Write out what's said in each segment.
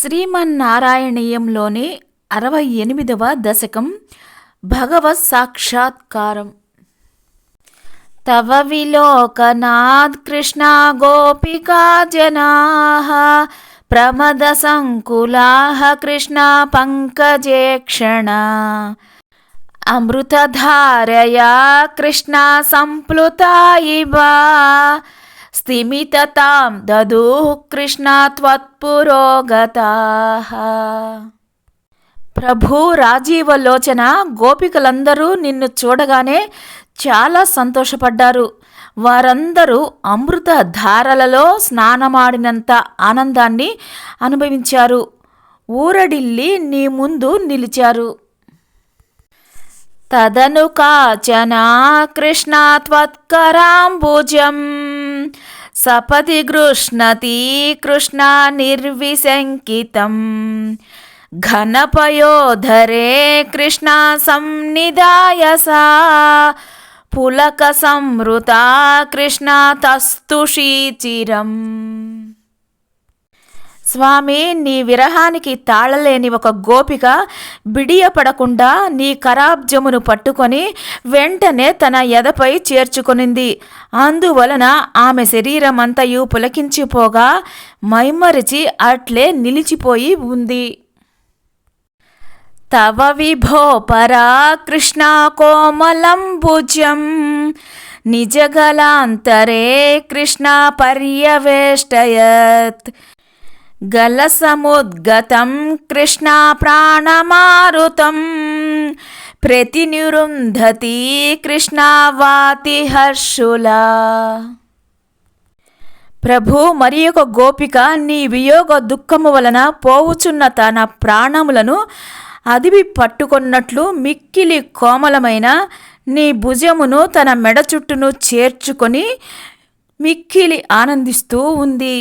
శ్రీమన్నారాయణీయంలోని అరవై ఎనిమిదవ దశకం భగవత్ సాక్షాత్కారం తవ విలోకనాథ్ కృష్ణ గోపికా జనా ప్రమద సంకులా కృష్ణ పంకజేక్షణ. అమృతధారయా కృష్ణ సంప్లుతా ఇవ. స్థిమితతాం దదు కృష్ణ త్వత్పురోగతాః ప్రభు రాజీవలోచన గోపికలందరూ నిన్ను చూడగానే చాలా సంతోషపడ్డారు. వారందరూ అమృత ధారలలో స్నానమాడినంత ఆనందాన్ని అనుభవించారు. ఊరడిల్లి నీ ముందు నిలిచారు. తదను కాచనా కృష్ణ త్వత్కరాంబుజం. సపతి గృష్ణతి కృష్ణ నిర్విశంకితం. ఘనపయోధరే కృష్ణ సంనిధాయ సా పులక సంవృత కృష్ణ తస్తుషీచిరం స్వామి నీ విరహానికి తాళలేని ఒక గోపిక బిడియపడకుండా నీ కరాబ్జమును పట్టుకొని వెంటనే తన ఎదపై చేర్చుకొనింది. అందువలన ఆమె శరీరమంతయు పులకించిపోగా మైమరిచి అట్లే నిలిచిపోయి ఉంది. తవ విభో పరా కృష్ణ కోమలంబుజం నిజగలాంతరే కృష్ణ పర్యవేష్టయత్. గలసముద్గతం కృష్ణ ప్రాణమారుతం ప్రతినిరుంధతి కృష్ణ వాతి హర్షుల. ప్రభు మరి ఒక గోపిక నీ వియోగ దుఃఖము వలన పోవుచున్న తన ప్రాణములను అదివి పట్టుకొన్నట్లు మిక్కిలి కోమలమైన నీ భుజమును తన మెడ చుట్టును చేర్చుకొని మిక్కిలి ఆనందిస్తూ ఉంది.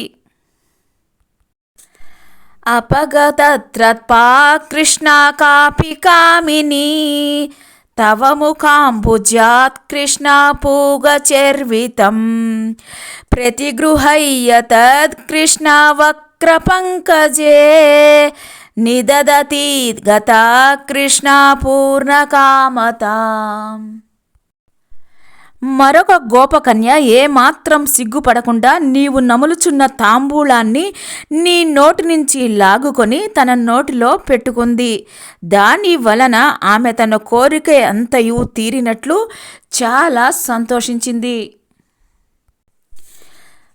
అపగతత్రత్పా కృష్ణ కాపి కామిని తవ ముఖాంబుజాత్ కృష్ణ పూగచర్వితం. ప్రతిగృహయ్య తద్ కృష్ణ మరొక గోపకన్య ఏమాత్రం సిగ్గుపడకుండా నీవు నములుచున్న తాంబూలాన్ని నీ నోటి నుంచి లాగుకొని తన నోటిలో పెట్టుకుంది. దాని వలన ఆమె తన కోరిక అంతయు తీరినట్లు చాలా సంతోషించింది.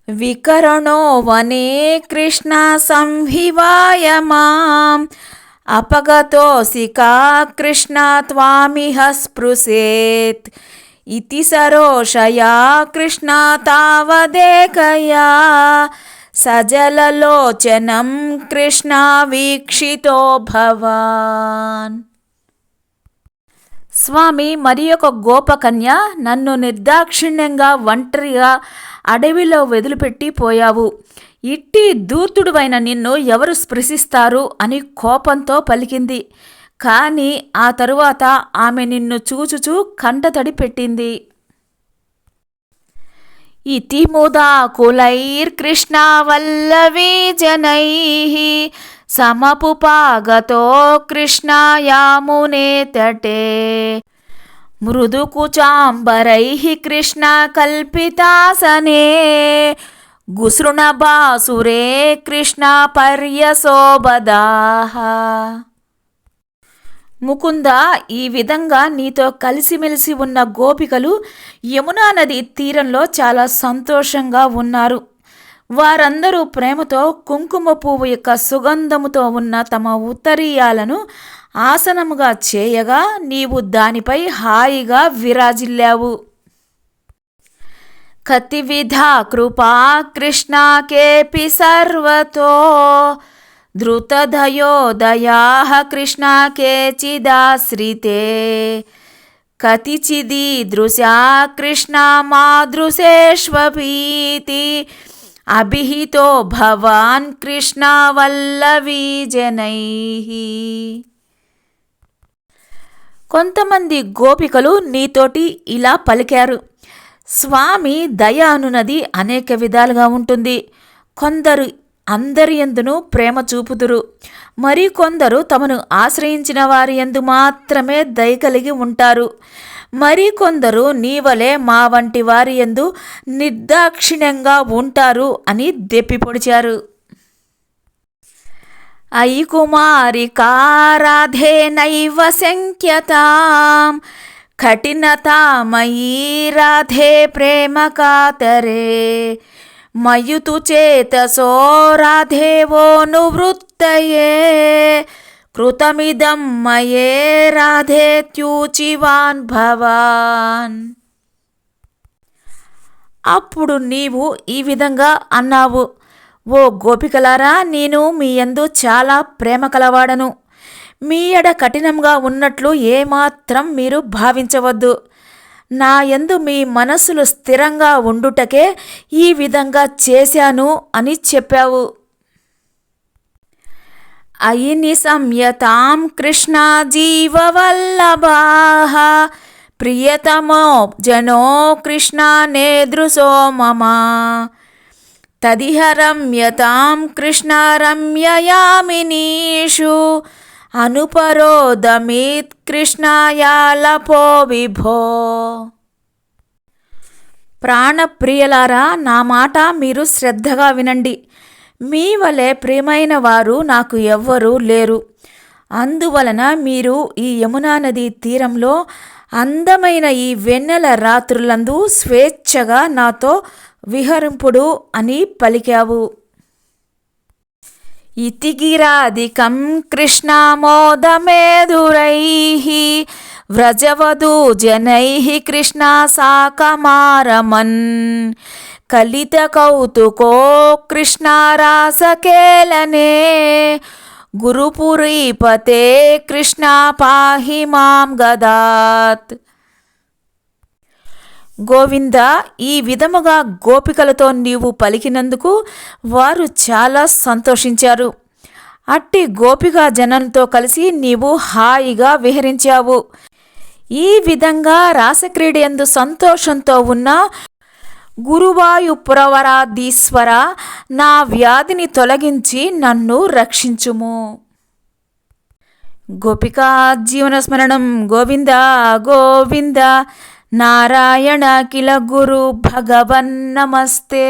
వికరణో వనే కృష్ణ సంహివాయ మాం. అపగతోసికా కృష్ణ త్వామిహ స్పృశేత్. ఇతి సరోషయా కృష్ణ తావదేకయా సజలలోచనం కృష్ణ వీక్షితో భవాన్ స్వామి మరి ఒక గోపకన్య నన్ను నిర్దాక్షిణ్యంగా ఒంటరిగా అడవిలో వదిలిపెట్టి పోయావు. ఇట్టి దూతుడువైన నిన్ను ఎవరు స్పృశిస్తారు అని కోపంతో పలికింది. కానీ ఆ తరువాత ఆమె నిన్ను చూచుచూ కంటతడి పెట్టింది. ఇతి కులైర్ కృష్ణ వల్లవీ జనై సమపుపాగతో కృష్ణ యామునే తటే. మృదుకుచాంబరై కృష్ణ కల్పితాసనే గుసృణబాసురే కృష్ణ పర్యశోభదాహ ముకుంద ఈ విధంగా నీతో కలిసిమెలిసి ఉన్న గోపికలు యమునా నది తీరంలో చాలా సంతోషంగా ఉన్నారు. వారందరూ ప్రేమతో కుంకుమ పువ్వు యొక్క సుగంధముతో ఉన్న తమ ఉత్తరీయాలను ఆసనముగా చేయగా నీవు దానిపై హాయిగా విరాజిల్లావు. కతివిధ కృపా కృష్ణ కేపి సర్వతో ధృతధయోదయా కృష్ణ కేచిదాశ్రితే. కతిచిదీదృశా కృష్ణ మాదృశేష్వపీతి. అభిహితో భవాన్ కృష్ణ జనై. కొంతమంది గోపికలు నీతోటి ఇలా పలికారు. స్వామి దయ అనునది అనేక విధాలుగా ఉంటుంది. కొందరు అందరి ఎందును ప్రేమ చూపుదురు. మరి కొందరు తమను ఆశ్రయించిన వారి ఎందు మాత్రమే దయ కలిగి ఉంటారు. మరి కొందరు నీవలే మా వంటి వారి ఎందు నిర్దాక్షిణ్యంగా ఉంటారు అని దెప్పిపొడిచారు అయి కుమారి కారాధే నైవ శంక్యతాం కఠినతామయీ రాధే ప్రేమ కాతరే. మయుతు చేతసో రాధేవో నువృత్తయే. కృతమిదం మయే రాధేత్యూచివాన్ భవాన్. అప్పుడు నీవు ఈ విధంగా అన్నావు. ఓ గోపికలారా నేను మీ యందు చాలా ప్రేమ కలవాడను. మీ ఎడ కఠినంగా ఉన్నట్లు ఏమాత్రం మీరు భావించవద్దు. నా యందు మీ మనసులు స్థిరంగా ఉండుటకే ఈ విధంగా చేశాను అని చెప్పావు. అయి సంయతాం కృష్ణ జీవవల్లభా. ప్రియతమో జనో కృష్ణ నేదృశో మమ తదిహ రమ్యతాం కృష్ణ రమ్యయామినీషు అనుపరోదమిత్ కృష్ణయాలపో విభో. ప్రాణప్రియులారా నా మాట మీరు శ్రద్ధగా వినండి. మీ వలె ప్రియమైన వారు నాకు ఎవ్వరూ లేరు. అందువలన మీరు ఈ యమునా నది తీరంలో అందమైన ఈ వెన్నెల రాత్రులందు స్వేచ్ఛగా నాతో విహరింపుడు అని పలికావు. ఇతిగిరాధికం కృష్ణమోదమేదురైः వ్రజవధూ జనై కృష్ణ సాకమారమన్. కలిత కౌతుకో కృష్ణారాసకేలనే గురుపురీపతే కృష్ణ పాహి మాం గదాత్. గోవింద ఈ విధముగా గోపికలతో నీవు పలికినందుకు వారు చాలా సంతోషించారు. అట్టి గోపికా జనంతో కలిసి నీవు హాయిగా విహరించావు. ఈ విధంగా రాసక్రీడయందు సంతోషంతో ఉన్న గురువాయుపురవరాధీశ్వర నా వ్యాధిని తొలగించి నన్ను రక్షించుము. గోపికా జీవన స్మరణం. గోవింద గోవింద. నారాయణ కిల గురు భగవన్ నమస్తే.